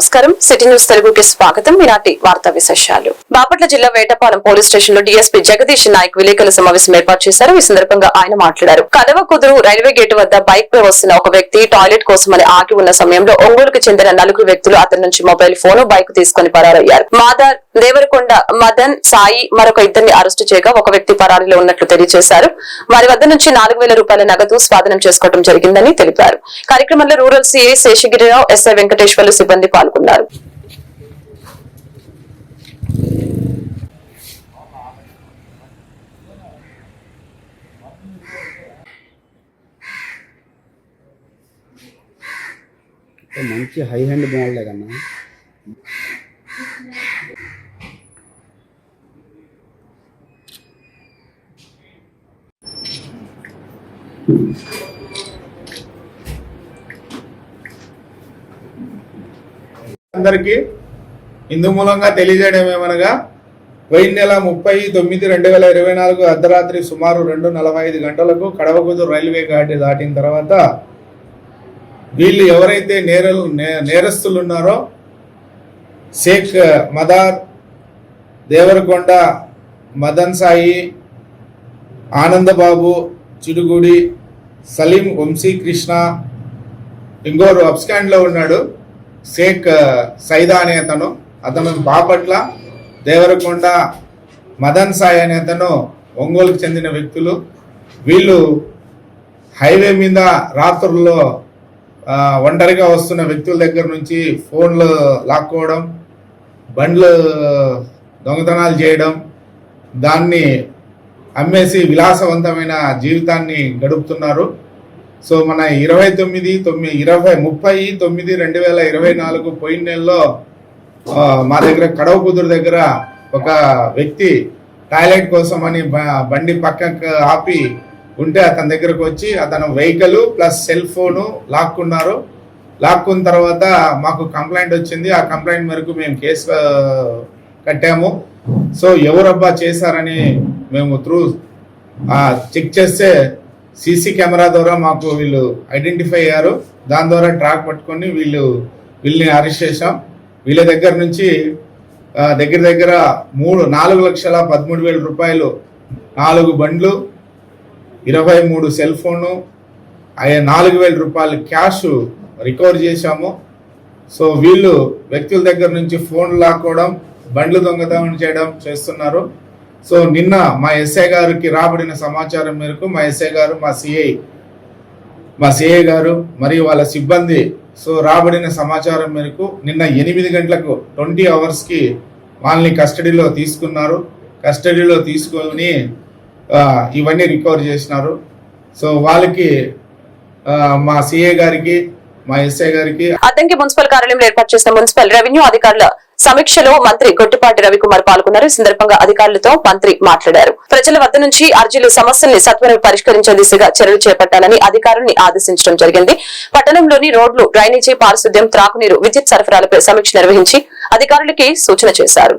నమస్కారం. City news తెలుగుకి స్వాగతం. ఈనాటి వార్తా విశేషాలు. బాపట్ల జిల్లా వేటపాలెం పోలీస్ స్టేషన్లో డీఎస్పీ జగదీష్ నాయక్ విలేకరుల సమావేశం ఏర్పాటు చేశారు. ఈ సందర్భంగా ఆయన మాట్లాడారు. కదవ కుదురు రైల్వే గేటు వద్ద బైక్ పై వస్తున్న ఒక వ్యక్తి టాయిలెట్ కోసమని ఆగి ఉన్న సమయంలో ఒంగోలుకు చెందిన నలుగురు వ్యక్తులు అతని నుంచి మొబైల్ ఫోన్ బైక్ తీసుకుని పరారయ్యారు. మాదార్ దేవరకొండ మదన్ సాయి మరొక ఇద్దరిని అరెస్టు చేయగా ఒక వ్యక్తి పరారీలో ఉన్నట్లు తెలియజేశారు. వారి వద్ద నుంచి నాలుగు వేల రూపాయల నగదు స్వాధీనం చేసుకోవడం జరిగిందని తెలిపారు. కార్యక్రమంలో rural CI Seshagirirao SI Venkateswarlu సిబ్బంది పాల్గొన్నారు. మంచి హై హ్యాండ్ బాగుండే కన్నా అందరికీ ఇందు మూలంగా తెలియజేయడం ఏమనగా పోయిన నెల ముప్పై తొమ్మిది రెండు వేల ఇరవై నాలుగు అర్ధరాత్రి సుమారు రెండు నలభై ఐదు గంటలకు కడవకుదురు రైల్వే ఘాటి దాటిన తర్వాత వీళ్ళు ఎవరైతే నేరలు నే- నేరస్తులు ఉన్నారో షేక్ మదార్ దేవరకొండ మదన్ సాయి ఆనందబాబు చిడుగుడి సలీం వంశీకృష్ణ ఇంకోరు అప్స్కాండ్లో ఉన్నాడు. షేక్ సైదా అనే అతను అతను బాపట్ల దేవరకొండ మదన్ సాయి అనే అతను ఒంగోలుకు చెందిన వ్యక్తులు. వీళ్ళు హైవే మీద రాత్రుల్లో ఒంటరిగా వస్తున్న వ్యక్తుల దగ్గర నుంచి ఫోన్లు లాక్కోవడం బండ్లు దొంగతనాలు చేయడం దాన్ని అమ్మేసి విలాసవంతమైన జీవితాన్ని గడుపుతున్నారు. సో మన ఇరవై తొమ్మిది తొమ్మిది ఇరవై ముప్పై తొమ్మిది రెండు వేల ఇరవై నాలుగు పోయిన నెలలో మా దగ్గర కడవ కుదురు దగ్గర ఒక వ్యక్తి టాయిలెట్ కోసం అని బండి పక్కకు ఆపి ఉంటే అతని దగ్గరకు వచ్చి అతను వెహికల్ ప్లస్ సెల్ ఫోను లాక్కున్నారు. లాక్కున్న తర్వాత మాకు కంప్లైంట్ వచ్చింది. ఆ కంప్లైంట్ మేరకు మేము కేసు కట్టాము. సో ఎవరబ్బా చేశారని మేము త్రూ చెక్ చేస్తే సీసీ కెమెరా ద్వారా మాకు వీళ్ళు ఐడెంటిఫై అయ్యారు. దాని ద్వారా ట్రాక్ పట్టుకొని వీళ్ళు వీళ్ళని అరెస్ట్ చేశాం. వీళ్ళ దగ్గర నుంచి దగ్గర దగ్గర మూడు నాలుగు లక్షల పదమూడు వేల రూపాయలు నాలుగు బండ్లు ఇరవై మూడు సెల్ ఫోను నాలుగు వేల రూపాయలు క్యాష్ రికవర్ చేశాము. సో వీళ్ళు వ్యక్తుల దగ్గర నుంచి ఫోన్ లాక్కోవడం బండ్లు దొంగతనం చేయడం చేస్తున్నారు. సో నిన్న మా ఎస్ఐ గారికి రాబడిన సమాచారం మేరకు మా ఎస్ఐ గారు మా సిఐ మా సిఐ గారు మరియు వాళ్ళ సిబ్బంది సో రాబడిన సమాచారం మేరకు నిన్న ఎనిమిది గంటలకు ట్వంటీ అవర్స్కి వాళ్ళని కస్టడీలో తీసుకున్నారు. కస్టడీలో తీసుకొని ఇవన్నీ రికవర్ చేసినారు. సో వాళ్ళకి మా సిఏ గారికి మా ఎస్ఐ గారికి అద్దంకి మున్సిపల్ కార్యాలయంలో ఏర్పాటు చేసిన మున్సిపల్ రెవెన్యూ అధికారుల సమీక్షలో మంత్రి గొట్టిపాటి రవికుమార్ పాల్గొన్నారు. ఈ సందర్భంగా అధికారులతో మంత్రి మాట్లాడారు. ప్రజల వద్ద నుంచి అర్జీలు సమస్యల్ని సత్వరం పరిష్కరించే దిశగా చర్యలు చేపట్టాలని అధికారుల్ని ఆదేశించడం జరిగింది. పట్టణంలోని రోడ్లు డ్రైనేజీ పారిశుద్ధ్యం త్రాగునీరు విద్యుత్ సరఫరాలపై సమీక్ష నిర్వహించి అధికారులకి సూచన చేశారు.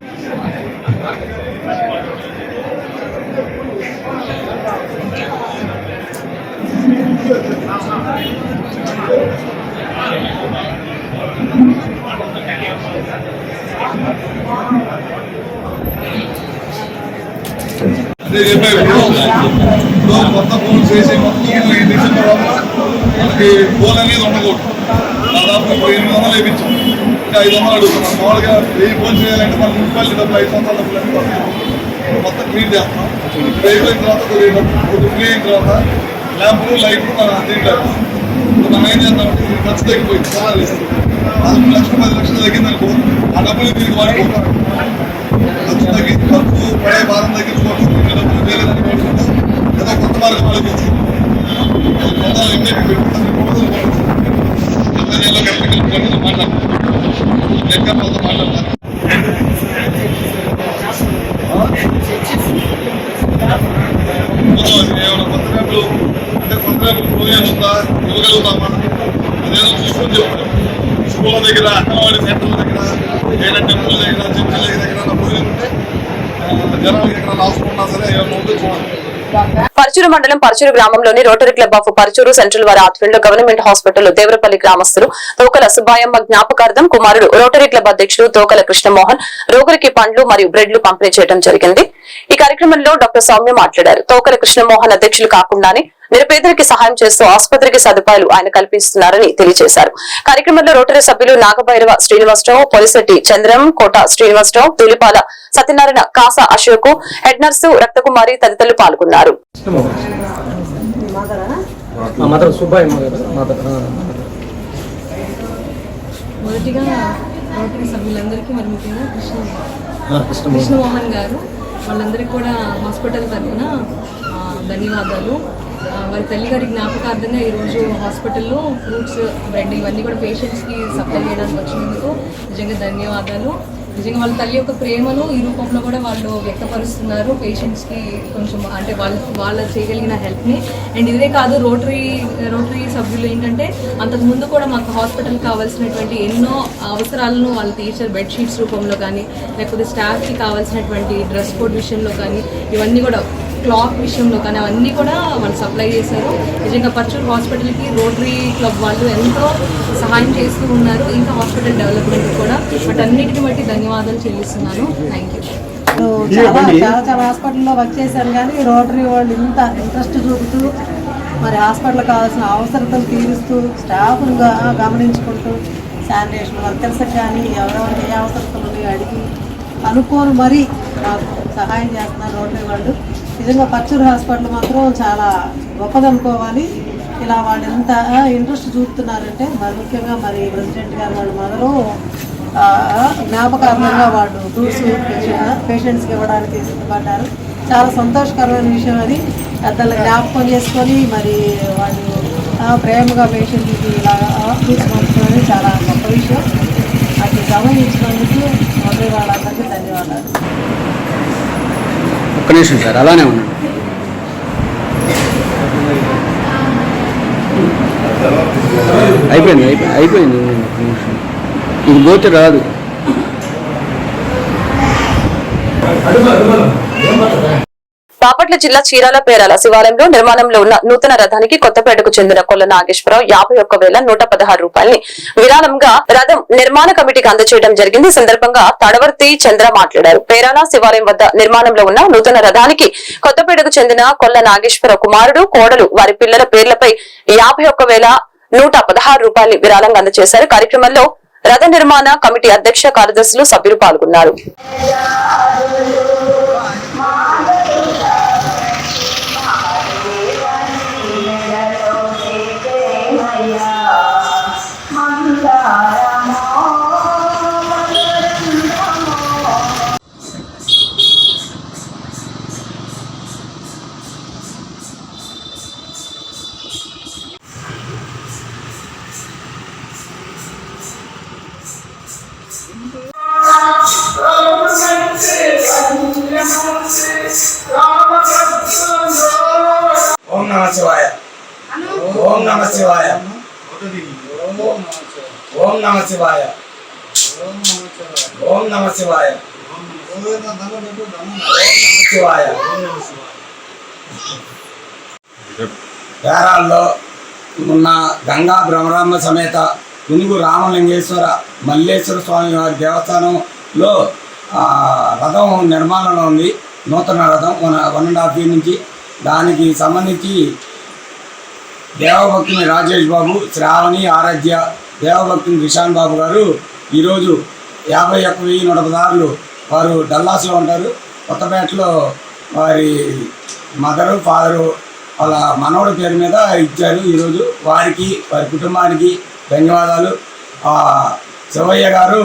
చెప్పారు ఇప్పుడు కొత్త ఫోన్స్ వేసి మొత్తం డిసెంబర్ వల్ల మనకి ఫోన్ అనేది ఉండకూడదు దాదాపు ఇప్పుడు ఎనిమిది వందలు వేయించాం ఇంకా ఐదు వందలు అడుగుతున్నాం మామూలుగా వెయ్యి ఫోన్ చేయాలంటే మన మున్సిపాలిటీ డబ్బులు ఐదు వందల డబ్బులు అన్ని మొత్తం క్లీన్ చేస్తాం వెయ్యి తర్వాత కొద్దిగా అయిన తర్వాత ల్యాంపులు లైట్లు మన దీంట్లో మనం ఏం చేద్దామంటే ఖర్చు తగ్గిపోయింది చాలా లేదు లక్షలు పది లక్షలు తగ్గిందనుకో ఆ డబ్బులు తిరిగి వాడుకుంటాం ఖర్చు తగ్గి ఖర్చు పడే భారం తగ్గించుకోవచ్చు ఇంకా డబ్బులు వేరే దానికి వాడుకుంటాం ఏదో కొత్త మార్గం ఆలోచించి కొందరు ఇంటికి పెట్టుకుంటారు కొందరు ఇరవై నెలల కరెక్ట్గా కొందరు మాట్లాడతారు లెక్క కొంత మాట్లాడతారు ఏమైనా కొత్త రేపులు అంటే కొత్త రేపు ప్రోగ్రామ్ ఉందా ఇవ్వగలుగుతామా అదేదో చూసుకొని చెప్పండి స్కూళ్ళ దగ్గర అంగన్వాడీ సెంటర్ల దగ్గర ఏదైనా టెంపుల్ దగ్గర చర్చిల దగ్గర ఎక్కడైనా ప్రోగ్రామ్ ఉంటే ఆ, జనాలకి ఎక్కడ అవసరం ఉన్నా సరే ఏమైనా ఉంటే చూడండి పరచూరు మండలం పరచూరు గ్రామంలోని rotary club of Parchur central వారి ఆధ్వర్యంలో గవర్నమెంట్ హాస్పిటల్ దేవరపల్లి గ్రామస్తులు తోకల సుబ్బాయమ్మ జ్ఞాపకార్థం కుమారుడు రోటరీ క్లబ్ అధ్యక్షుడు తోకల కృష్ణమోహన్ రోగులకి పండ్లు మరియు బ్రెడ్లు పంపిణీ చేయడం జరిగింది. ఈ కార్యక్రమంలో డాక్టర్ సౌమ్య మాట్లాడారు. తోకల కృష్ణమోహన్ అధ్యక్షులు కాకుండానే నిరుపేదలకి సహాయం చేస్తూ ఆసుపత్రికి సదుపాయాలు ఆయన కల్పిస్తున్నారని తెలియజేశారు. కార్యక్రమంలో రోటరీ సభ్యులు నాగభైరవ శ్రీనివాసరావు పొలిశెట్టి చంద్రం కోట శ్రీనివాసరావు తులిపాల సత్యనారాయణ కాసా అశోక్ హెడ్ నర్సు రక్తకుమారి తదితరులు పాల్గొన్నారు. మొదటిగా రోటరీ సభ్యులందరికీ మరి ముఖ్యంగా కృష్ణ కృష్ణమోహన్ గారు వాళ్ళందరికీ కూడా హాస్పిటల్ తరఫున ధన్యవాదాలు. వారి తల్లిగారి జ్ఞాపకార్థంగా ఈరోజు హాస్పిటల్లో ఫ్రూట్స్ బ్రెడ్ ఇవన్నీ కూడా పేషెంట్స్కి సప్లై చేయడానికి వచ్చినందుకు నిజంగా ధన్యవాదాలు. నిజంగా వాళ్ళ తల్లి యొక్క ప్రేమను ఈ రూపంలో కూడా వాళ్ళు వ్యక్తపరుస్తున్నారు. పేషెంట్స్కి కొంచెం అంటే వాళ్ళ వాళ్ళ చేయగలిగిన హెల్ప్ని. అండ్ ఇదే కాదు రోటరీ రోటరీ సభ్యులు ఏంటంటే అంతకు ముందు కూడా మాకు హాస్పిటల్ కావాల్సినటువంటి ఎన్నో అవసరాలను వాళ్ళు తీర్చారు బెడ్షీట్స్ రూపంలో కానీ లేకపోతే స్టాఫ్కి కావాల్సినటువంటి డ్రెస్ కోడ్ విషయంలో కానీ ఇవన్నీ కూడా క్లాత్ విషయంలో కానీ అవన్నీ కూడా వాళ్ళు సప్లై చేశారు. నిజంగా పర్చూర్ హాస్పిటల్కి రోటరీ క్లబ్ వాళ్ళు ఎంతో సహాయం చేస్తూ ఉన్నారు. ఇంకా హాస్పిటల్ డెవలప్మెంట్ కూడా. వాటన్నిటిని బట్టి ధన్యవాదాలు చెల్లిస్తున్నాను. థ్యాంక్ యూ చాలా చాలా చాలా హాస్పిటల్లో వర్క్ చేశాను కానీ రోటరీ వాళ్ళు ఇంత ఇంట్రెస్ట్ చూపుతూ మరి హాస్పిటల్ కావాల్సిన అవసరతలు తీరుస్తూ స్టాఫ్ను గా- గమనించుకుంటూ శానిటేషన్ వర్కర్స్కి కానీ ఎవరెవరికి ఏ అవసరతలు ఉన్నాయో అడిగి అనుకోని మరీ నాకు సహాయం చేస్తున్నారు రోటరీ వాళ్ళు. నిజంగా పచ్చూరు హాస్పిటల్ మాత్రం చాలా గొప్పదనుకోవాలి ఇలా వాళ్ళు ఎంత ఇంట్రెస్ట్ చూపుతున్నారంటే మరి ముఖ్యంగా మరి ప్రెసిడెంట్ గారు వాళ్ళ మొదలు ఆ, జ్ఞాపకార్థంగా వాళ్ళు ఫ్రూట్స్ పేషెంట్స్కి ఇవ్వడానికి సిద్ధపడ్డారు. చాలా సంతోషకరమైన విషయం అది. పెద్దలు జ్ఞాపకం చేసుకొని మరి వాళ్ళు ప్రేమగా పేషెంట్కి ఇలా ఫ్రూట్స్ పంపడం చాలా గొప్ప విషయం. అది గమనించినందుకు మొదటి వాళ్ళందరికీ ధన్యవాదాలు. ఒక్క నిమిషం సార్ అలానే ఉన్నాడు అయిపోయింది అయిపోయింది అయిపోయింది. ఇది గోతి రాదు. బాపట్ల జిల్లా చీరాల పేరాల శివాలయంలో నిర్మాణంలో ఉన్న నూతన రథానికి కొత్తపేటకు చెందిన కొల్ల నాగేశ్వరరావు యాభై ఒక్క వేల నూట పదహారు రూపాయలని విరాళంగా రథం నిర్మాణ కమిటీకి అందజేయడం జరిగింది. సందర్భంగా తడవర్తి చంద్ర మాట్లాడారు. పేరాల శివాలయం వద్ద నిర్మాణంలో ఉన్న నూతన రథానికి కొత్తపేటకు చెందిన కొల్ల నాగేశ్వరరావు కుమారుడు కోడలు వారి పిల్లల పేర్లపై యాభై ఒక్క వేల నూట పదహారు రూపాయలు విరాళంగా అందజేశారు కార్యక్రమంలో రథ నిర్మాణ కమిటీ అధ్యక్ష కార్యదర్శులు సభ్యులు పాల్గొన్నారు. పేరాల్లో ఉన్న గంగా భ్రమరాంబ సమేత పునుగు రామలింగేశ్వర మల్లేశ్వర స్వామి వారి దేవస్థానంలో రథం నిర్మాణంలో ఉంది. నూతన రథం one one and half year నుంచి. దానికి సంబంధించి దేవభక్తుని రాజేష్ బాబు శ్రావణి ఆరాధ్య దేవభక్తుని రిషాన్ బాబు గారు ఈరోజు యాభై ఒక్క వెయ్యి నూట పదార్లు వారు డల్లాస్లో ఉంటారు. కొత్తపేటలో వారి మదరు ఫాదరు వాళ్ళ మనవడి పేరు మీద ఇచ్చారు ఈరోజు. వారికి వారి కుటుంబానికి ధన్యవాదాలు. శివయ్య గారు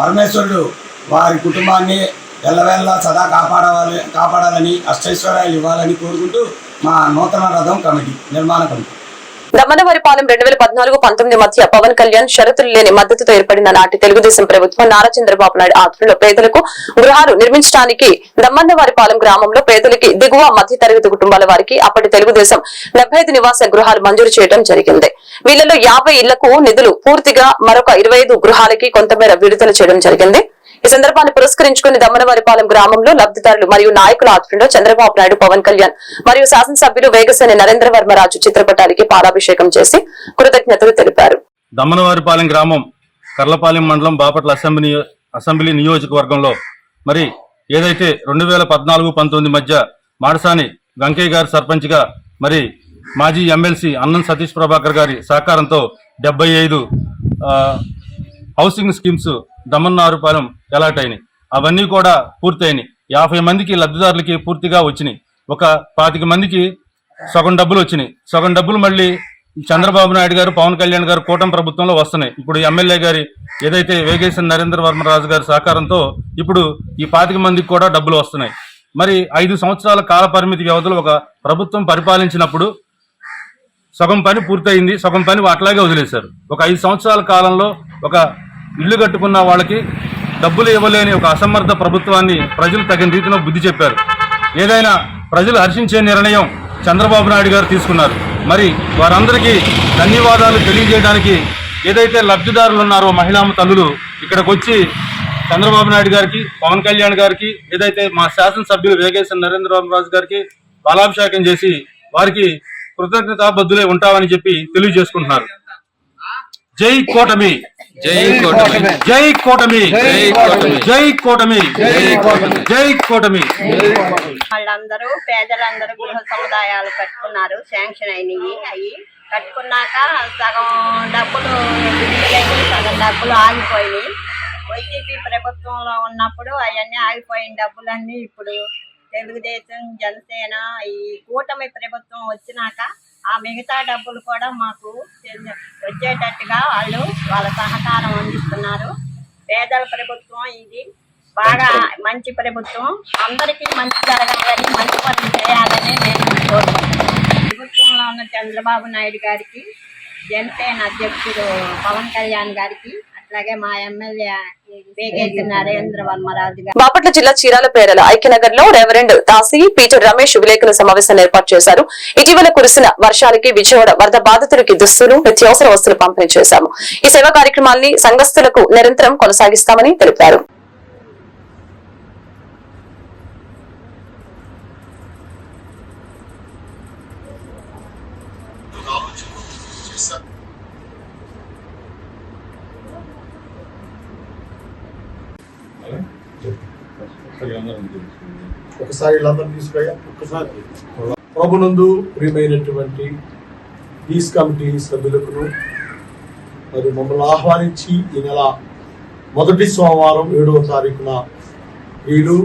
పరమేశ్వరుడు వారి కుటుంబాన్ని ఎల్లవేళ్ళ సదా కాపాడాలి కాపాడాలని అష్టైశ్వర్యాలు ఇవ్వాలని కోరుకుంటూ మా నూతన రథం కమిటీ నిర్మాణ కమిటీ. దమ్మనవారిపాలెం రెండు వేల పద్నాలుగు పంతొమ్మిది మధ్య పవన్ కళ్యాణ్ షరతులు లేని మద్దతుతో ఏర్పడిన నాటి తెలుగుదేశం ప్రభుత్వం నారా చంద్రబాబు నాయుడు ఆధ్వర్యంలో పేదలకు గృహాలు నిర్మించడానికి దమ్మన్నవారిపాలెం గ్రామంలో పేదలకి దిగువ మధ్య తరగతి కుటుంబాల వారికి అప్పటి తెలుగుదేశం డెబ్బై నివాస గృహాలు మంజూరు చేయడం జరిగింది. వీళ్ళలో యాభై ఇళ్ళకు నిధులు పూర్తిగా మరొక ఇరవై ఐదు గృహాలకి కొంతమేర విడుదల చేయడం జరిగింది. ఈ సందర్భాన్ని పురస్కరించుకుని దమ్మనవారిపాలెం గ్రామంలో లబ్దిదారులు మరియు నాయకుల ఆధ్వర్యంలో చంద్రబాబు నాయుడు పవన్ కళ్యాణ్ మరియు శాసనసభ్యులు వేగసేని నరేంద్ర వర్మరాజు చిత్రపటానికి పాలాభిషేకం చేసి కృతజ్ఞతలు తెలిపారు. దమ్మనవారిపాలెం గ్రామం కర్లపాలెం మండలం బాపట్ల అసెంబ్లీ అసెంబ్లీ నియోజకవర్గంలో మరి ఏదైతే రెండు వేల పద్నాలుగు పంతొమ్మిది మధ్య మాడసాని వెంకయ్య గారి సర్పంచ్గా మరి మాజీ ఎమ్మెల్సీ అన్నం సతీష్ ప్రభాకర్ గారి సహకారంతో డెబ్బై ఐదు హౌసింగ్ స్కీమ్స్ దమన్నారుపాలెం ఎలాటైనాయి అయినాయి అవన్నీ కూడా పూర్తయినాయి. యాభై మందికి లబ్ధిదారులకి పూర్తిగా వచ్చినాయి. ఒక పాతిక మందికి సగం డబ్బులు వచ్చినాయి. సగం డబ్బులు మళ్ళీ చంద్రబాబు నాయుడు గారు పవన్ కళ్యాణ్ గారు కూటమి ప్రభుత్వంలో వస్తున్నాయి. ఇప్పుడు ఎమ్మెల్యే గారి ఏదైతే వేగేసిన నరేంద్ర వర్మరాజు గారి సహకారంతో ఇప్పుడు ఈ పాతిక మందికి కూడా డబ్బులు వస్తున్నాయి. మరి ఐదు సంవత్సరాల కాల పరిమితి వ్యవధిలో ఒక ప్రభుత్వం పరిపాలించినప్పుడు సగం పని పూర్తయింది. సగం పని అట్లాగే వదిలేశారు. ఒక ఐదు సంవత్సరాల కాలంలో ఒక ఇల్లు కట్టుకున్న వాళ్ళకి డబ్బులు ఇవ్వలేని ఒక అసమర్థ ప్రభుత్వాన్ని ప్రజలు తగిన రీతిలో బుద్ధి చెప్పారు. ఏదైనా ప్రజలు హర్షించే నిర్ణయం చంద్రబాబు నాయుడు గారు తీసుకున్నారు. మరి వారందరికీ ధన్యవాదాలు తెలియజేయడానికి ఏదైతే లబ్ధిదారులు ఉన్నారో మహిళా తల్లులు ఇక్కడికి వచ్చి చంద్రబాబు నాయుడు గారికి పవన్ కళ్యాణ్ గారికి ఏదైతే మా శాసనసభ్యులు వేగేశ్వర నరేంద్ర బాబు గారికి బాలాభిషేకం చేసి వారికి కృతజ్ఞతాబద్ధులే ఉంటామని చెప్పి తెలియజేసుకుంటున్నారు. జై కూటమి. జై కూటమి. జై కూటమి. జై కూటమి. జై కూటమి. జై కూటమి. వాళ్ళందరూ పేదలందరూ గృహ సముదాయాలు కట్టుకున్నారు. శాంక్షన్ అయినవి అవి కట్టుకున్నాక సగం డబ్బులు సగం డబ్బులు ఆగిపోయినాయి. వైసీపీ ప్రభుత్వంలో ఉన్నప్పుడు అవన్నీ ఆగిపోయిన డబ్బులన్నీ ఇప్పుడు తెలుగుదేశం జనసేన ఈ కూటమి ప్రభుత్వం వచ్చినాక ఆ మిగతా డబ్బులు కూడా మాకు వచ్చేటట్టుగా వాళ్ళు వాళ్ళ సహకారం అందిస్తున్నారు. పేదల ప్రభుత్వం ఇది. బాగా మంచి ప్రభుత్వం. అందరికీ మంచి జరగాలని మంచి పనులు చేయాలని నేను కోరుకుంటున్నాను ప్రభుత్వంలో ఉన్న చంద్రబాబు నాయుడు గారికి జనసేన అధ్యక్షుడు పవన్ కళ్యాణ్ గారికి అట్లాగే మా ఎమ్మెల్యే నరేంద్ర వర్మరాజు గారు బాపట్ల జిల్లా చీరాల పేరల ఐక్యనగర్లో రెవరెండ్ దాసి పీటర్ రమేష్ విలేకరుల సమావేశాన్ని ఏర్పాటు చేశారు. ఇటీవల కురిసిన వర్షాలకి విజయవాడ వరద బాధితులకి దుస్తులు నిత్యావసర వస్తువులు పంపిణీ చేశాము. ఈ సేవా కార్యక్రమాల్ని సంఘస్థులకు నిరంతరం కొనసాగిస్తామని తెలిపారు. ఒకసారి వీళ్ళందరూ తీసుకురా ఒకసారి. ప్రభునందు ప్రియమైనటువంటి పీస్ కమిటీ సభ్యులకు మరి మమ్మల్ని ఆహ్వానించి ఈ నెల మొదటి సోమవారం ఏడవ తారీఖున వీళ్ళు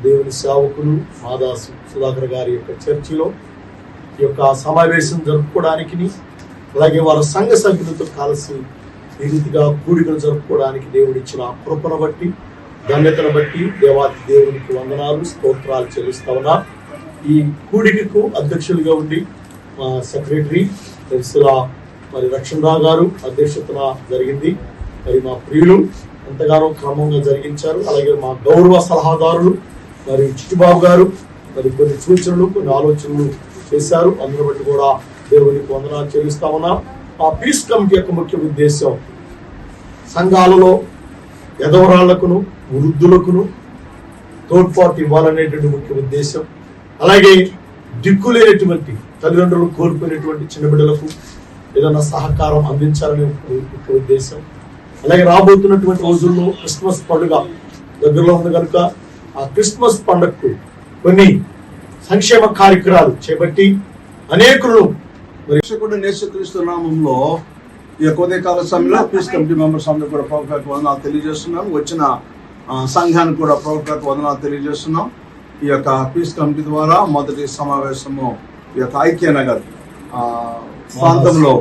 దేవుని సేవకులు మాదాసు సుధాకర్ గారి యొక్క చర్చిలో ఈ యొక్క సమావేశం జరుపుకోవడానికి అలాగే వారి సంఘ సభ్యులతో కలిసి ఈ రీతిగా కూడికలు జరుపుకోవడానికి దేవుడిచ్చిన కృపను బట్టి ధన్యతను బట్టి దేవాది దేవునికి వందనాలు స్తోత్రాలు చెల్లిస్తా ఉన్నా. ఈ కూడికకు అధ్యక్షులుగా ఉండి మా సెక్రటరీ తెలుసుల మరి రక్షణరావు గారు అధ్యక్షతన జరిగింది. మరి మా ప్రియులు ఎంతగానో క్రమంగా జరిగించారు. అలాగే మా గౌరవ సలహాదారులు మరి చిట్టిబాబు గారు మరి కొన్ని సూచనలు కొన్ని ఆలోచనలు చేశారు. అందులో బట్టి కూడా దేవునికి వందనాలు చెల్లిస్తా ఉన్నా. ఆ పీస్ కమిటీ యొక్క ముఖ్య ఉద్దేశం సంఘాలలో ఎదవరాళ్ళకును వృద్ధులకును తోడ్పాటు ఇవ్వాలనేటువంటి ముఖ్య ఉద్దేశం. అలాగే దిక్కులేనటువంటి తల్లిదండ్రులు కోల్పోయినటువంటి చిన్న బిడ్డలకు ఏదైనా సహకారం అందించాలనే ముఖ్య ఉద్దేశం. అలాగే రాబోతున్నటువంటి రోజుల్లో క్రిస్మస్ పండుగ దగ్గరలో ఉంది కనుక ఆ క్రిస్మస్ పండుగకు కొన్ని సంక్షేమ కార్యక్రమాలు చేపట్టి అనేకులు రక్షకుడు నేసుక్రీస్తు నామంలో ఈ యొక్క ఉదయకాల సమయంలో పీస్ కమిటీ మెంబర్స్ అందరూ కూడా ప్రభుత్వ వందనాలు తెలియజేస్తున్నాం. వచ్చిన సంఘానికి కూడా ప్రభుత్వ వందనాలు తెలియజేస్తున్నాం. ఈ యొక్క పీస్ కమిటీ ద్వారా మొదటి సమావేశము ఈ యొక్క ఐక్యనగర్ ప్రాంతంలో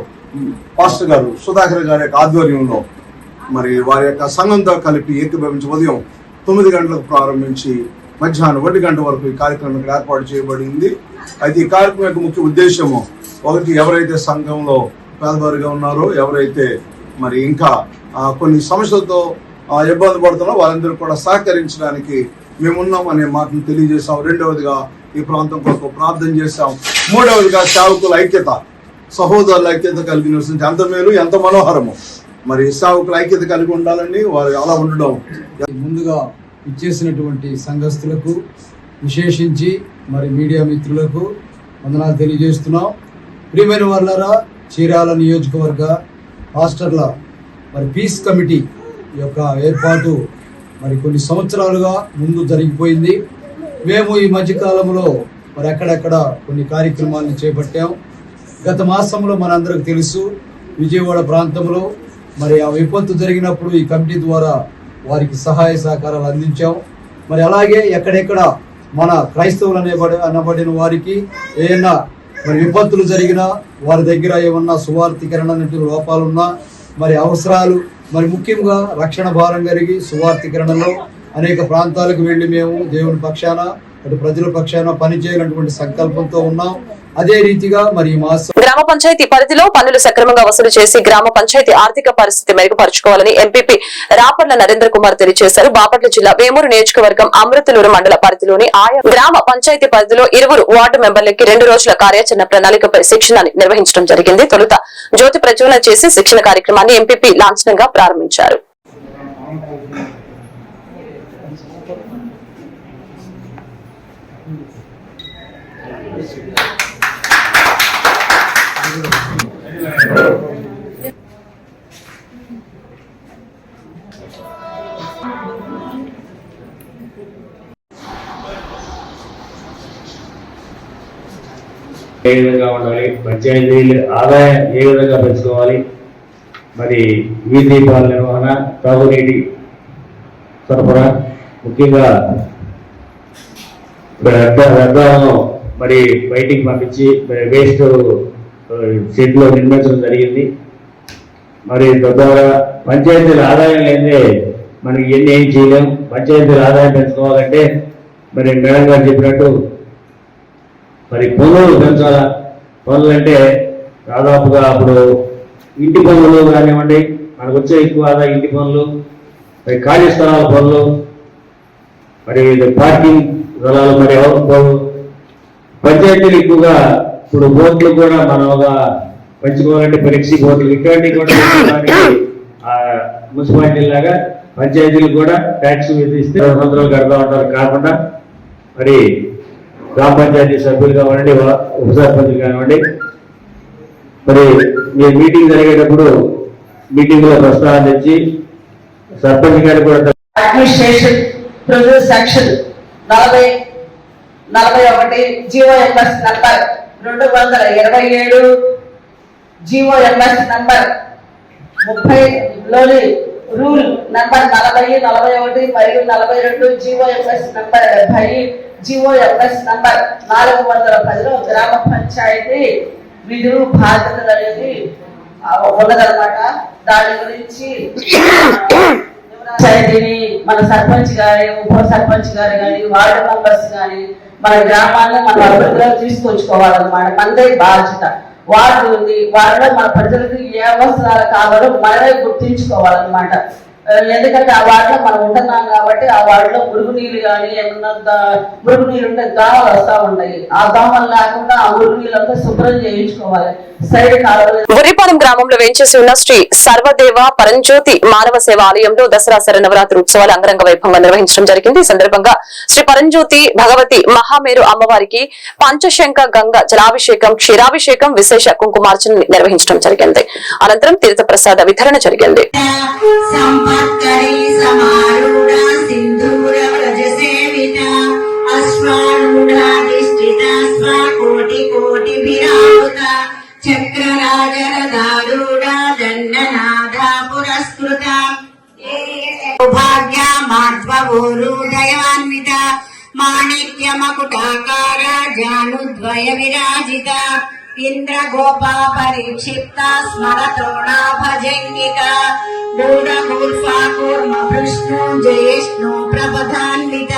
పాస్టర్ గారు సుధాకర్ గారి యొక్క ఆధ్వర్యంలో మరి వారి యొక్క సంఘంతో కలిపి ఏకీభవించి ఉదయం తొమ్మిది గంటలకు ప్రారంభించి మధ్యాహ్నం ఒంటి గంట వరకు ఈ కార్యక్రమం ఇక్కడ ఏర్పాటు చేయబడింది. అయితే ఈ కార్యక్రమం యొక్క ముఖ్య ఉద్దేశము ఒకటి ఎవరైతే సంఘంలో పేదవారిగా ఉన్నారో ఎవరైతే మరి ఇంకా కొన్ని సమస్యలతో ఇబ్బంది పడుతున్నారో వాళ్ళందరూ కూడా సహకరించడానికి మేమున్నాం అనే మాటను తెలియజేశాం. రెండవదిగా ఈ ప్రాంతం కొరకు ప్రార్థన చేశాం. మూడవదిగా సేవకుల ఐక్యత సహోదరుల ఐక్యత కలిగి నివసించి ఎంత మేలు ఎంత మనోహరము. మరి సేవకుల ఐక్యత కలిగి ఉండాలని వారు అలా ఉండడం. ముందుగా ఇచ్చేసినటువంటి సంఘస్థులకు విశేషించి మరి మీడియా మిత్రులకు వందనాలు తెలియజేస్తున్నాం. ప్రియమైన వాళ్ళరా చీరాల నియోజకవర్గ పాస్టర్ల మరి పీస్ కమిటీ యొక్క ఏర్పాటు మరి కొన్ని సంవత్సరాలుగా ముందు జరిగిపోయింది. మేము ఈ మధ్యకాలంలో మరి అక్కడక్కడ కొన్ని కార్యక్రమాలను చేపట్టాం. గత మాసంలో మనందరికి తెలుసు విజయవాడ ప్రాంతంలో మరి ఆ విపత్తు జరిగినప్పుడు ఈ కమిటీ ద్వారా వారికి సహాయ సహకారాలు అందించాం. మరి అలాగే ఎక్కడెక్కడ మన క్రైస్తవులు అనేబడి అనబడిన వారికి ఏదైనా మరి విపత్తులు జరిగినా వారి దగ్గర ఏమన్నా సువార్థీకరణ లోపాలున్నా మరి అవసరాలు మరి ముఖ్యంగా రక్షణ భారం కలిగి సువార్థీకరణలో అనేక ప్రాంతాలకు వెళ్ళి మేము దేవుని పక్షాన అటు ప్రజల పక్షాన పనిచేయాలన్నటువంటి సంకల్పంతో ఉన్నాం. అదే రీతిగా మరి మాసం గ్రామ పంచాయతీ పరిధిలో పన్నులు సక్రమంగా వసూలు చేసి గ్రామ పంచాయతీ ఆర్థిక పరిస్థితి మెరుగుపరుచుకోవాలని ఎంపీపీ రాపర్ల నరేంద్ర కుమార్ తెలియజేశారు. బాపట్ల జిల్లా వేమూరు నియోజకవర్గం అమృతలూరు మండల పరిధిలోని ఆయా గ్రామ పంచాయతీ పరిధిలో ఇరువురు వార్డు మెంబర్లకి రెండు రోజుల కార్యాచరణ ప్రణాళికపై శిక్షణాన్ని నిర్వహించడం జరిగింది. తొలుత జ్యోతి ప్రజ్వలన చేసి శిక్షణ కార్యక్రమాన్ని ఎంపీపీ లాంఛనంగా ప్రారంభించారు. ఏ విధంగా ఉండాలి? పంచాయతీలు ఆదాయం ఏ విధంగా పెంచుకోవాలి? మరి ఈ దీపాల నిర్వహణ తాగునీటి సరఫరా ముఖ్యంగా ఇక్కడ వ్యర్థాలను మరి బయటికి పంపించి వేస్ట్ షెడ్లో నిర్మించడం జరిగింది. మరి తద్వారా పంచాయతీల ఆదాయం లేదే మనకి ఎన్ని ఏం చేయలేం. పంచాయతీల ఆదాయం పెంచుకోవాలంటే మరి మేడం గారు చెప్పినట్టు మరి పనులు పెంచాలా? పనులు అంటే దాదాపుగా అప్పుడు ఇంటి పనులు కానివ్వండి మనకు వచ్చే ఎక్కువ ఆదా ఇంటి పనులు మరి ఖాళీ స్థలాల పనులు మరి పార్కింగ్ స్థలాలు మరి ఎవరు పంచాయతీలు ఎక్కువగా ఇప్పుడు బోర్డులు కూడా మనం ఒక పంచుకోవాలంటే పరీక్ష బోర్డులు ఇట్లాంటివి కూడా మున్సిపాలిటీ లాగా పంచాయతీలు కూడా ట్యాక్స్ విధిస్తే రెండు కడతా ఉంటారు కాకుండా మరి గ్రామ పంచాయతీ సభ్యులు కానివ్వండి ఉప సర్పంచులు కానివ్వండి. మరి మీరు మీటింగ్ జరిగేటప్పుడు మీటింగ్లో ప్రస్తావన తెచ్చి సర్పంచ్ గారు కూడా అడ్మినిస్ట్రేషన్ ప్రొడ్యూస్ సెక్షన్ నలభై నలభై ఒకటి జీవో ఎంఎస్ నంబర్ రెండు వందల ఇరవై ఏడు జీవో ఎంఎస్ నంబర్ ముప్పై లోని రూల్ నంబర్ నలభై నలభై ఒకటి మరియు నలభై రెండు జీవో ఎంఎస్ నంబర్ డెబ్బై జీవో ఎంఎస్ నంబర్ నాలుగు వందల పదిలో గ్రామ పంచాయతీ విధులు బాధ్యతలు అనేది ఉన్నదన్నమాట. దాని గురించి పంచాయతీని మన సర్పంచ్ గారి ఉప సర్పంచ్ గారు కానీ వార్డు మెంబర్స్ కానీ మన గ్రామాల్లో మన అభివృద్ధిలో తీసుకొచ్చుకోవాలన్నమాట. మనదే బాధ్యత. వార్డు ఉంది. వార్డులో మన ప్రజలకు ఏ అవసరాలు కావాలో మనమే గుర్తించుకోవాలన్నమాట. ఎందుకంటే ఆ వార్డులో మనం ఉంటున్నాం కాబట్టి ఆ వార్డులో మురుగునీళ్ళు కానీ ఏమన్నా దా- మురుగునీళ్ళు ఉంటే దోమలు వస్తూ ఉంటాయి. ఆ దోమలు లేకుండా ఆ మురుగునీళ్ళు అంతా శుభ్రం చేయించుకోవాలి. బుర్రిపాలెం గ్రామంలో వేంచేసి ఉన్న శ్రీ సర్వదేవ పరంజ్యోతి మానవ సేవ ఆలయంలో దసరా శరన్నవరాత్రి ఉత్సవాలు అంగరంగ వైభవంగా నిర్వహించడం జరిగింది. ఈ సందర్భంగా శ్రీ పరంజ్యోతి భగవతి మహామేరు అమ్మవారికి పంచశంఖ గంగ జలాభిషేకం క్షీరాభిషేకం విశేష కుంకుమార్చన నిర్వహించడం జరిగింది. అనంతరం తీర్థ ప్రసాద వితరణ జరిగింది. సంపత్కరీ సమారూఢ సింధూర వ్రజ సేవిత అశ్వారూఢాధిష్ఠిత స్వకోటి కోటి విరాముత చక్రరాజరథారూఢ దండ సౌభాగ్యమాధ్వోరుదయాన్విత జానుద్వయ విరాజిత. ఇంద్రగోపా పరిక్షిప్త స్మరతోణాభజంగిక భజంగిక కూర్మ విష్ణు జయిష్ణు ప్రబధాన్విత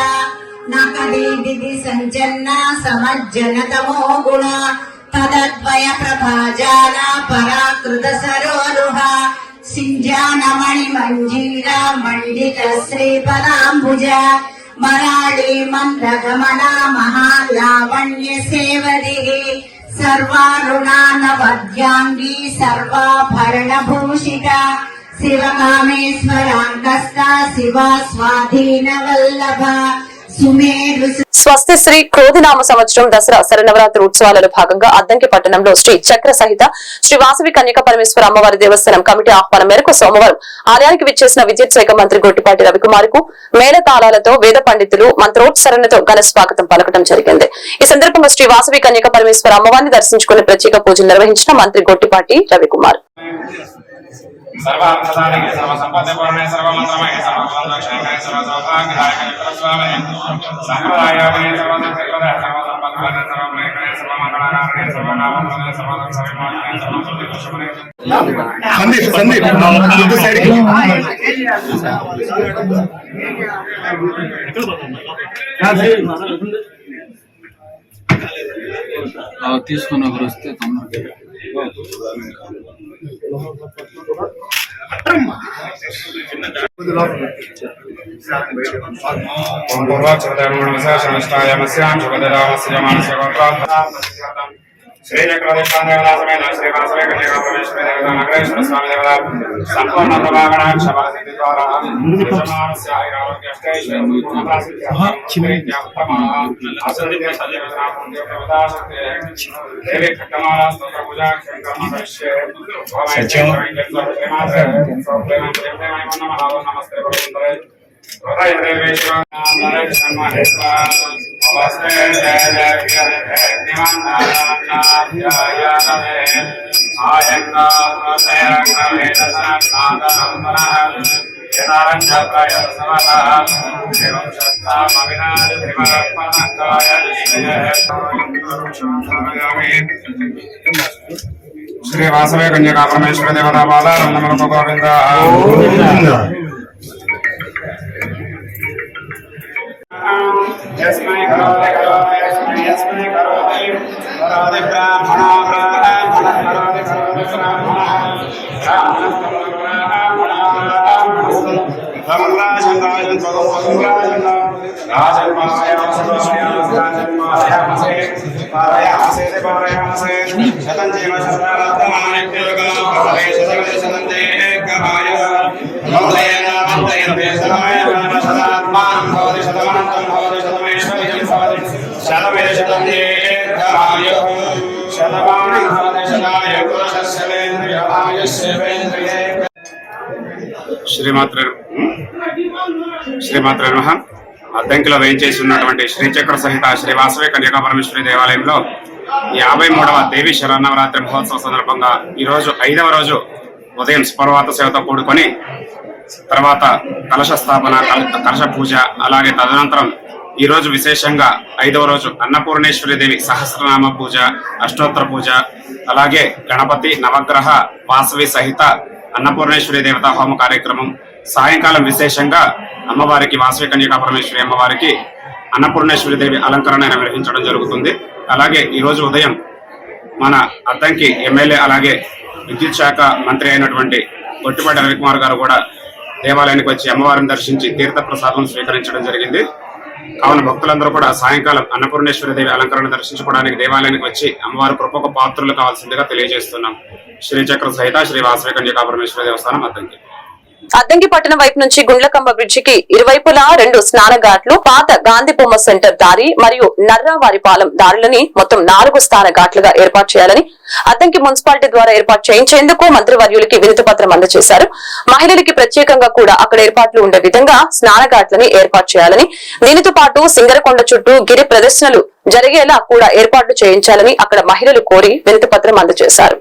నకదీది సంచన్న సమజ్జన తమో గుణ తదద్వయ ప్రభాజాల పరాకృత సరోరుహ సింజానమణి మంజీర మండిత శ్రీపదాంబుజ మరాళి మంద్రగమన మహాలావణ్య సేవదిహి సర్వారుణానవద్యాంగి సర్వాభరణభూషిత శివకామేశ్వరాంగస్త శివ స్వాధీన వల్లభ స్వస్తి శ్రీ క్రోధినామ సంవత్సరం దసరా శరనవరాత్రి ఉత్సవాలలో భాగంగా అద్దంకి పట్టణంలో శ్రీ చక్ర సహిత శ్రీ వాసవి కన్యక పరమేశ్వర అమ్మవారి దేవస్థానం కమిటీ ఆహ్వానం మేరకు సోమవారం ఆలయానికి విచ్చేసిన విద్యుత్ శాఖ మంత్రి గొట్టిపాటి రవికుమార్కు మేళతాళాలతో వేద పండితులు మంత్రోత్సరణతో ఘన స్వాగతం పలకడం జరిగింది. ఈ సందర్భంగా శ్రీ వాసవి కన్యక పరమేశ్వర అమ్మవారిని దర్శించుకుని ప్రత్యేక పూజలు నిర్వహించిన మంత్రి గొట్టిపాటి రవికుమార్. సర్వార్థసాధకే సర్వసంపత్తిపూర్ణే సర్వమంత్రమయ సర్వసంరక్షణే సర్వసౌభాగ్యదాయకే సర్వస్వామినే సంప్రదాయామయ సర్వసంకృత సర్వసంపత్తిపూర్ణే సర్వప్రేరణే సర్వమంగళకారణే సర్వనామప్రదే సర్వదక్షవిమోచనే సర్వశుద్ధికుశమనే సందీప్ సందీప్ ముందు సైడ్కి తీసుకున్న ఒకరు ओम पूर्वाचरण मसा शनष्टाय मस्याम शुभदरा मस्य मानस्य गोत्रात् శ్రీవాసవే కన్యకా పరమేశ్వరి దేవత నగరేశ్వర స్వామి దేవత సంపూర్ణ ప్రభాగణ నమస్తే శ్రీ వాసవే కన్యకా పరమేశ్వర దేవతా బాల రంగమలకు గోవింద यस्मै करोति करोति यस्मै यस्मै करोति करोति ब्राह्मणो ब्राह्मणः करोति करोति ब्राह्मणः ब्राह्मणः करोति ब्राह्मणः धर्म राजन् राजन् भगो भगो राजन् राजन् मायामसे राजन् मायामसे पारयामसे ते पारयामसे शतं जीव शतं रत्नमानित्यलोकं प्रभवे शतं शतं देह गमाय महोदयना శ్రీమాత్ర శ్రీమాత్ర అద్దంకిలో వేయించేసి ఉన్నటువంటి శ్రీచక్ర సహిత శ్రీ వాసవి కన్యకా పరమేశ్వరి దేవాలయంలో యాభై మూడవ దేవి శరన్నవరాత్రి మహోత్సవ సందర్భంగా ఈ రోజు ఐదవ రోజు ఉదయం స్పర్వాత సేవతో కూడుకొని తర్వాత కలశ స్థాపన కలశ పూజ అలాగే తదనంతరం ఈ రోజు విశేషంగా ఐదవ రోజు అన్నపూర్ణేశ్వరి దేవి సహస్రనామ పూజ అష్టోత్తర పూజ అలాగే గణపతి నవగ్రహ వాసవి సహిత అన్నపూర్ణేశ్వరి దేవతా హోమ కార్యక్రమం సాయంకాలం విశేషంగా అమ్మవారికి వాసవి కన్యకా పరమేశ్వరి అమ్మవారికి అన్నపూర్ణేశ్వరి దేవి అలంకరణ నిర్వహించడం జరుగుతుంది. అలాగే ఈ రోజు ఉదయం మన అద్దంకి ఎమ్మెల్యే అలాగే విద్యుత్ శాఖ మంత్రి అయినటువంటి గొట్టిపాటి రవికుమార్ గారు కూడా దేవాలయానికి వచ్చి అమ్మవారిని దర్శించి తీర్థ ప్రసాదం స్వీకరించడం జరిగింది. కావున భక్తులందరూ కూడా సాయంకాలం అన్నపూర్ణేశ్వరి దేవి అలంకరణ దర్శించుకోవడానికి దేవాలయానికి వచ్చి అమ్మవారి కృపకు పాత్రలు కావాల్సిందిగా తెలియజేస్తున్నాం. శ్రీచక్ర సహిత శ్రీ వాసవి కన్యకాపరమేశ్వర దేవస్థానం అద్దంకి. అద్దంకి పట్టణం వైపు నుంచి గుండ్లకమ్మ బ్రిడ్జికి ఇరువైపులా రెండు స్నాన ఘాట్లు పాత గాంధీ బొమ్మ సెంటర్ దారి మరియు నర్రావారిపాలెం దారులని మొత్తం నాలుగు స్నాన ఘాట్లుగా ఏర్పాటు చేయాలని అద్దంకి మున్సిపాలిటీ ద్వారా ఏర్పాటు చేయించేందుకు మంత్రివర్యులకి వినతి పత్రం అందజేశారు. మహిళలకి ప్రత్యేకంగా కూడా అక్కడ ఏర్పాట్లు ఉండే విధంగా స్నాన ఘాట్లని ఏర్పాటు చేయాలని దీనితో పాటు సింగరకొండ చుట్టూ గిరి ప్రదర్శనలు జరిగేలా కూడా ఏర్పాట్లు చేయించాలని అక్కడ మహిళలు కోరి వినతి పత్రం అందజేశారు.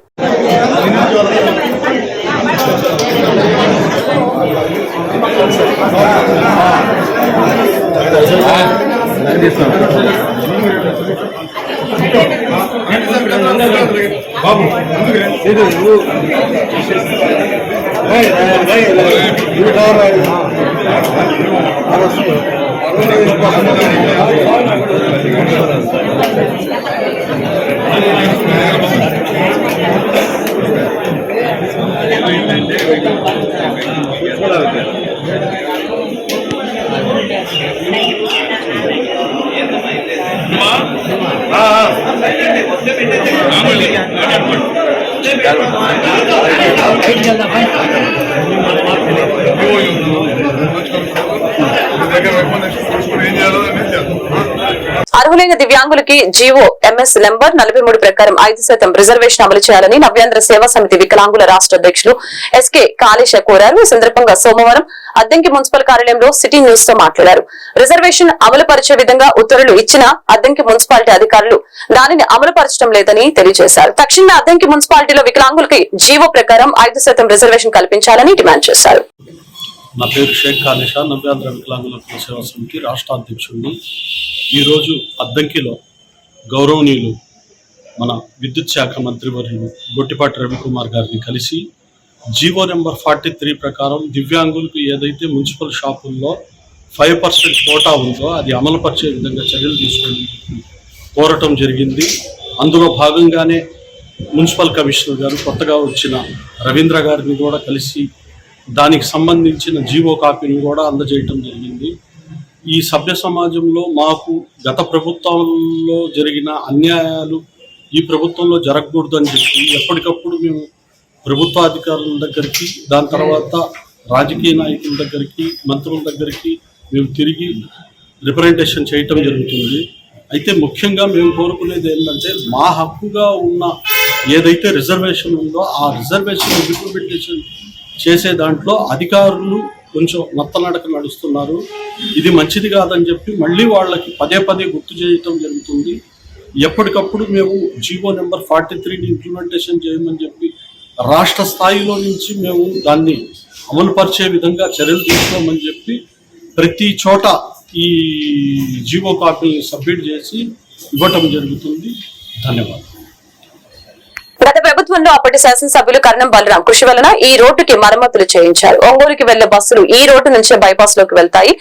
బాబు ఇది Thank you. దగ్గర రికమెండేషన్ చూసుకుని ఏం చేయాలో అనేది చేద్దాం అర్హులైన దివ్యాంగులకి జీవో ఎంఎస్ నెంబర్ నలభై మూడు ప్రకారం ఐదు శాతం రిజర్వేషన్ అమలు చేయాలని నవ్యాంధ్ర సేవా సమితి వికలాంగుల రాష్ట్ర అధ్యక్షులు ఎస్కే కాళేశ కోరారు. ఈ సందర్భంగా సోమవారం అద్దంకి మున్సిపల్ కార్యాలయంలో సిటీ న్యూస్తో మాట్లాడారు. రిజర్వేషన్ అమలు పరిచే విధంగా ఉత్తర్వులు ఇచ్చిన అద్దంకి మున్సిపాలిటీ అధికారులు దానిని అమలు పరచడం లేదని తెలియజేశారు. తక్షణమే అద్దంకి మున్సిపాలిటీలో వికలాంగులకి జీవో ప్రకారం ఐదు శాతం రిజర్వేషన్ కల్పించాలని డిమాండ్ చేశారు. నా పేరు షేక్ కాళేషా నవ్యాంధ్ర వికలాంగుల సేవా సమితి రాష్ట్ర అధ్యక్షుడిని. ఈరోజు అద్దంకిలో గౌరవనీయులు మన విద్యుత్ శాఖ మంత్రివర్యులు గొట్టిపాటి రవికుమార్ గారిని కలిసి జీవో నెంబర్ ఫార్టీ త్రీ ప్రకారం దివ్యాంగులకు ఏదైతే మున్సిపల్ షాపుల్లో ఫైవ్ పర్సెంట్ కోటా ఉందో అది అమలుపరిచే విధంగా చర్యలు తీసుకొని కోరటం జరిగింది. అందులో భాగంగానే మున్సిపల్ కమిషనర్ గారు కొత్తగా వచ్చిన రవీంద్ర గారిని కూడా కలిసి దానికి సంబంధించిన జీవో కాపీని కూడా అందజేయటం జరిగింది. ఈ సభ్య సమాజంలో మాకు గత ప్రభుత్వంలో జరిగిన అన్యాయాలు ఈ ప్రభుత్వంలో జరగకూడదు అని చెప్పి ఎప్పటికప్పుడు మేము ప్రభుత్వాధికారుల దగ్గరికి దాని తర్వాత రాజకీయ నాయకుల దగ్గరికి మంత్రుల దగ్గరికి మేము తిరిగి రిప్రజెంటేషన్ చేయటం జరుగుతుంది. అయితే ముఖ్యంగా మేము కోరుకునేది ఏంటంటే మా హక్కుగా ఉన్న ఏదైతే రిజర్వేషన్ ఉందో ఆ రిజర్వేషన్ రిప్రజెంటేషన్ చేసే దాంట్లో అధికారులు కొంచెం నత్తనడక నడుస్తున్నారు. ఇది మంచిది కాదని చెప్పి మళ్ళీ వాళ్ళకి పదే పదే గుర్తు చేయటం జరుగుతుంది. ఎప్పటికప్పుడు మేము జీవో నెంబర్ ఫార్టీ త్రీని ఇంప్లిమెంటేషన్ చేయమని చెప్పి రాష్ట్ర స్థాయిలో నుంచి మేము దాన్ని అమలుపరిచే విధంగా చర్యలు తీసుకోమని చెప్పి ప్రతి చోట ఈ జీవో కాపీని సబ్మిట్ చేసి ఇవ్వటం జరుగుతుంది. ధన్యవాదాలు. గత ప్రభుత్వంలో అప్పటి శాసనసభ్యులు కర్ణం బలరాం కృషి వలన ఈ రోడ్డుకి మరమ్మతులు చేయించారు. ఒంగోలుకి వెళ్ళే బస్సులు ఈ రోడ్డు నుంచే బైపాస్లోకి వెళ్తాయి.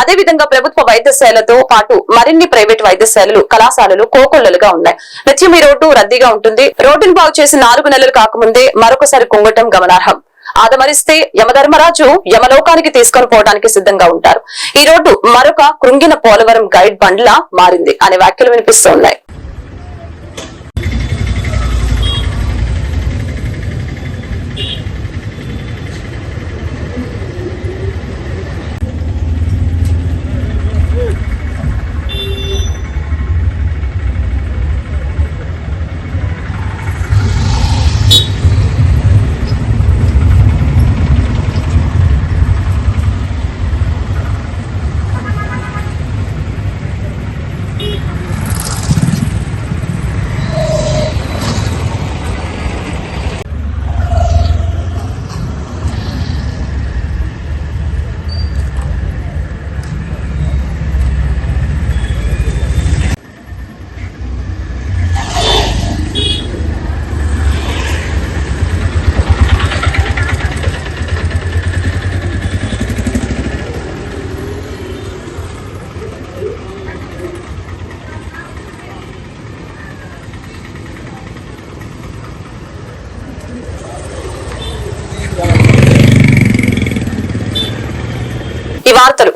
అదేవిధంగా ప్రభుత్వ వైద్యశాలతో పాటు మరిన్ని ప్రైవేట్ వైద్యశాలలు కళాశాలలు కోకొల్లలుగా ఉన్నాయి. నిత్యం ఈ రోడ్డు రద్దీగా ఉంటుంది. రోడ్డును బాగు చేసి నాలుగు నెలలు కాకముందే మరొకసారి కుంగటం గమనార్హం. ఆదమరిస్తే యమధర్మరాజు యమలోకానికి తీసుకొని పోవడానికి సిద్ధంగా ఉంటారు. ఈ రోడ్డు మరొక కృంగిన పోలవరం గైడ్ బండ్లా మారింది అనే వ్యాఖ్యలు వినిపిస్తున్నాయి ఈ వార్తలు